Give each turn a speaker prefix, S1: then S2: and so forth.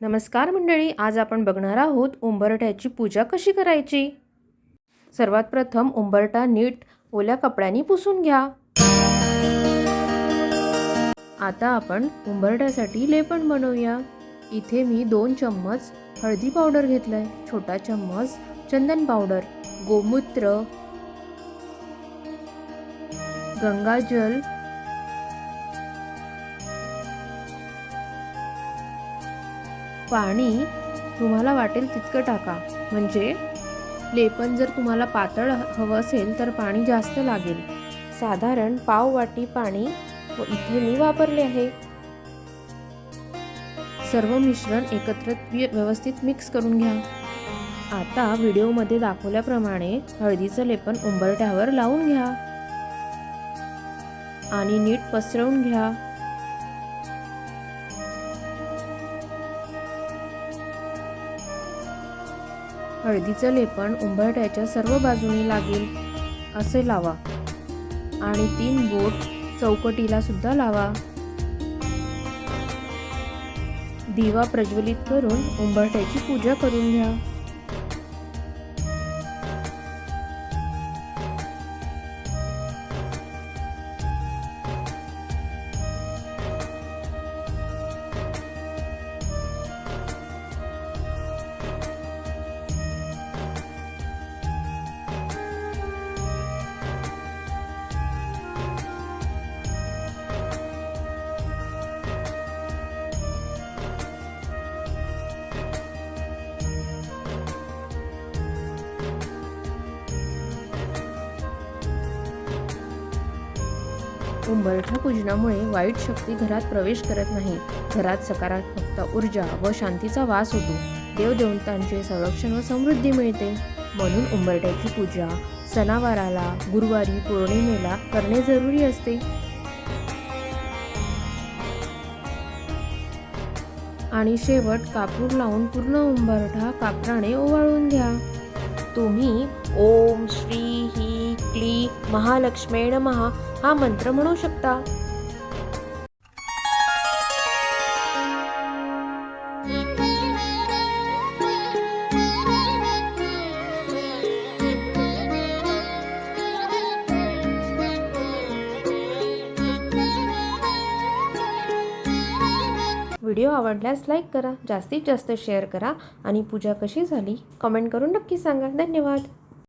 S1: नमस्कार मंडळी आज आपण बघणार आहोत उंबरठ्याची पूजा कशी करायची? सर्वात प्रथम उंबरठा नीट ओल्या कपड्यांनी पुसून घ्या. आता आपण उंबरठ्यासाठी लेपण बनवूया. इथे मी दोन चम्मच हळदी पावडर घेतलाय. छोटा चम्मच चंदन पावडर गोमूत्र गंगाजल पाणी तुम्हाला वाटेल तितकं टाका. म्हणजे लेपन जर तुम्हाला पातळ हवं असेल तर पाणी जास्त लागेल. साधारण पाव वाटी पाणी व इथे मी वापरले आहे. सर्व मिश्रण एकत्र व्यवस्थित मिक्स करून घ्या. आता व्हिडिओमध्ये दाखवल्याप्रमाणे हळदीचं लेपन उंबरठ्यावर लावून घ्या. आणि नीट पसरवून घ्या. हळदीचं लेपन उंबरट्याच्या सर्व बाजूने लागेल असे लावा. आणि तीन बोट चौकटीला सुद्धा लावा. दिवा प्रज्वलित करून उंबरट्याची पूजा करून घ्या. उंबरठा पूजनामुळे वाईट शक्ती घरात प्रवेश करत नाही. घरात सकारात्मकता ऊर्जा व शांतीचा वास होतो. देवदेवतांचे संरक्षण व समृद्धी मिळते. म्हणून उंबरठ्याची पूजा सणावाराला गुरुवारी पौर्णिमेला करणे जरुरी असते. आणि शेवट कापूर लावून पूर्ण उंबरठा कापराने ओवाळून घ्या. तुम्ही ओम श्री महालक्ष्मी महा हा मंत्र म्हणू शकता. व्हिडिओ आवडल्यास लाईक करा जास्तीत जास्त शेअर करा आणि पूजा कशी झाली कमेंट करून नक्की सांगा. धन्यवाद.